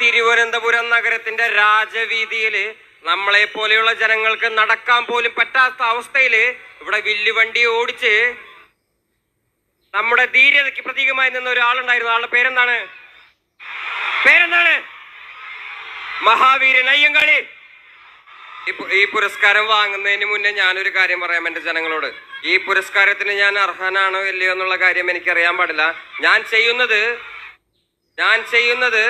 തിരുവനന്തപുരം നഗരത്തിന്റെ രാജവീതിയിൽ നമ്മളെ പോലെയുള്ള ജനങ്ങൾക്ക് നടക്കാൻ പോലും പറ്റാത്ത അവസ്ഥയിൽ ഇവിടെ വില്ലുവണ്ടി ഓടിച്ച് നമ്മുടെ ധീര്യതയ്ക്ക് പ്രതീകമായി നിന്ന ഒരാളുണ്ടായിരുന്നു. ആളുടെ പേരെന്താണ്? പേരെന്താണ്? മഹാവീരൻ അയ്യങ്കാളി. ഈ പുരസ്കാരം വാങ്ങുന്നതിന് മുന്നേ ഞാനൊരു കാര്യം പറയാം എന്റെ ജനങ്ങളോട്. ഈ പുരസ്കാരത്തിന് ഞാൻ അർഹനാണോ ഇല്ലയോ എന്നുള്ള കാര്യം എനിക്കറിയാൻ പാടില്ല. ഞാൻ ചെയ്യുന്നത് ഞാൻ ചെയ്യുന്നത്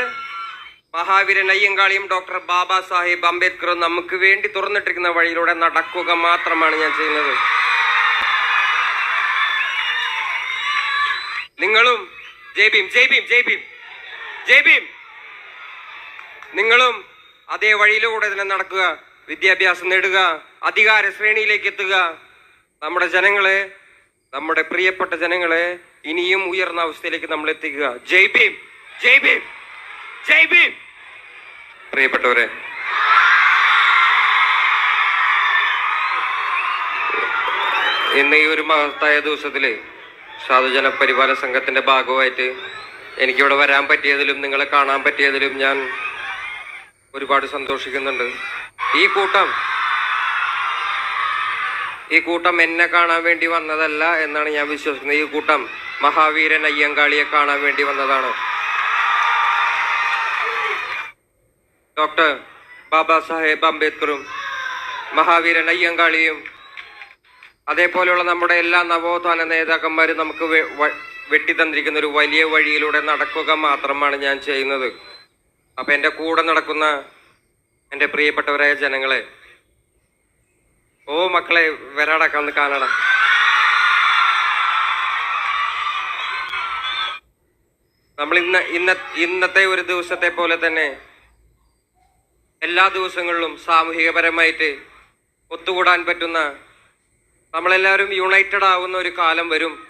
മഹാവീരൻ അയ്യങ്കാളിയും ഡോക്ടർ ബാബാ സാഹിബ് അംബേദ്കറും നമുക്ക് വേണ്ടി തുറന്നിട്ടിരിക്കുന്ന വഴിയിലൂടെ നടക്കുക മാത്രമാണ് ഞാൻ ചെയ്യുന്നത്. നിങ്ങളും ജയ് ഭീം ജയ് ഭീം ജയ് ഭീം ജയ് ഭീം. നിങ്ങളും അതേ വഴിയിലൂടെ തന്നെ നടക്കുക വിദ്യാഭ്യാസം നേടുക അധികാര ശ്രേണിയിലേക്ക് എത്തുക. നമ്മുടെ ജനങ്ങളെ നമ്മുടെ പ്രിയപ്പെട്ട ജനങ്ങളെ ഇനിയും ഉയർന്ന അവസ്ഥയിലേക്ക് നമ്മൾ എത്തിക്കുക. ജയ് ഭീം ജയ് ഭീം ജയ് ഭീം. പ്രിയപ്പെട്ടവരെ. ഇന്ന് ഈ ഒരു മഹത്തായ ദിവസത്തിൽ സാധുജന പരിപാലന സംഘത്തിന്റെ ഭാഗമായിട്ട് എനിക്കിവിടെ വരാൻ പറ്റിയതിലും നിങ്ങളെ കാണാൻ പറ്റിയതിലും ഞാൻ ഒരുപാട് സന്തോഷിക്കുന്നുണ്ട്. ഈ കൂട്ടം ഈ കൂട്ടം എന്നെ കാണാൻ വേണ്ടി വന്നതല്ല എന്നാണ് ഞാൻ വിശ്വസിക്കുന്നത്. ഈ കൂട്ടം മഹാവീരൻ അയ്യങ്കാളിയെ കാണാൻ വേണ്ടി വന്നതാണ്. ഡോക്ടർ ബാബാ സാഹേബ് അംബേദ്കറും മഹാവീരൻ അയ്യങ്കാളിയും അതേപോലെയുള്ള നമ്മുടെ എല്ലാ നവോത്ഥാന നേതാക്കന്മാരും നമുക്ക് വെട്ടിത്തന്നിരിക്കുന്ന ഒരു വലിയ വഴിയിലൂടെ നടക്കുക മാത്രമാണ് ഞാൻ ചെയ്യുന്നത്. അപ്പൊ എന്റെ കൂടെ നടക്കുന്ന എന്റെ പ്രിയപ്പെട്ടവരായ ജനങ്ങളെ ഓ മക്കളെ വരാടക്കാന്ന് കാണണം. നമ്മൾ ഇന്ന് ഇന്ന ഇന്നത്തെ ഒരു ദിവസത്തെ പോലെ തന്നെ എല്ലാ ദിവസങ്ങളിലും സാമൂഹികപരമായിട്ട് ഒത്തുകൂടാൻ പറ്റുന്ന നമ്മളെല്ലാവരും യുണൈറ്റഡ് ആവുന്ന ഒരു കാലം വരും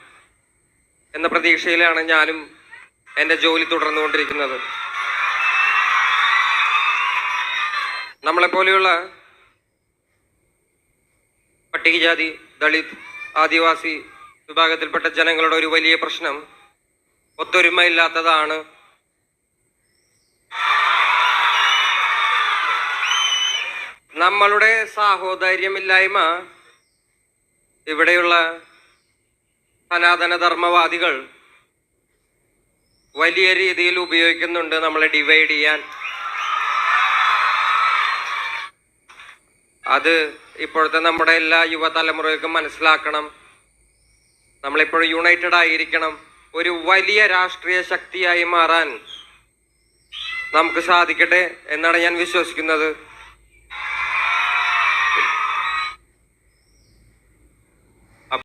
എന്ന പ്രതീക്ഷയിലാണ് ഞാനും എന്റെ ജോലി തുടർന്നുകൊണ്ടിരിക്കുന്നത്. നമ്മളെപ്പോലെയുള്ള പട്ടികജാതി ദളിത് ആദിവാസി വിഭാഗത്തിൽപ്പെട്ട ജനങ്ങളുടെ ഒരു വലിയ പ്രശ്നം ഒത്തൊരുമ നമ്മളുടെ സാഹോദര്യമില്ലായ്മ ഇവിടെയുള്ള സനാതന ധർമ്മവാദികൾ വലിയ രീതിയിൽ ഉപയോഗിക്കുന്നുണ്ട് നമ്മളെ ഡിവൈഡ് ചെയ്യാൻ. അത് ഇപ്പോഴത്തെ നമ്മുടെ എല്ലാ യുവതലമുറകൾക്കും മനസ്സിലാക്കണം. നമ്മളിപ്പോഴും യുണൈറ്റഡ് ആയിരിക്കണം. ഒരു വലിയ രാഷ്ട്രീയ ശക്തിയായി മാറാൻ നമുക്ക് സാധിക്കട്ടെ എന്നാണ് ഞാൻ വിശ്വസിക്കുന്നത്.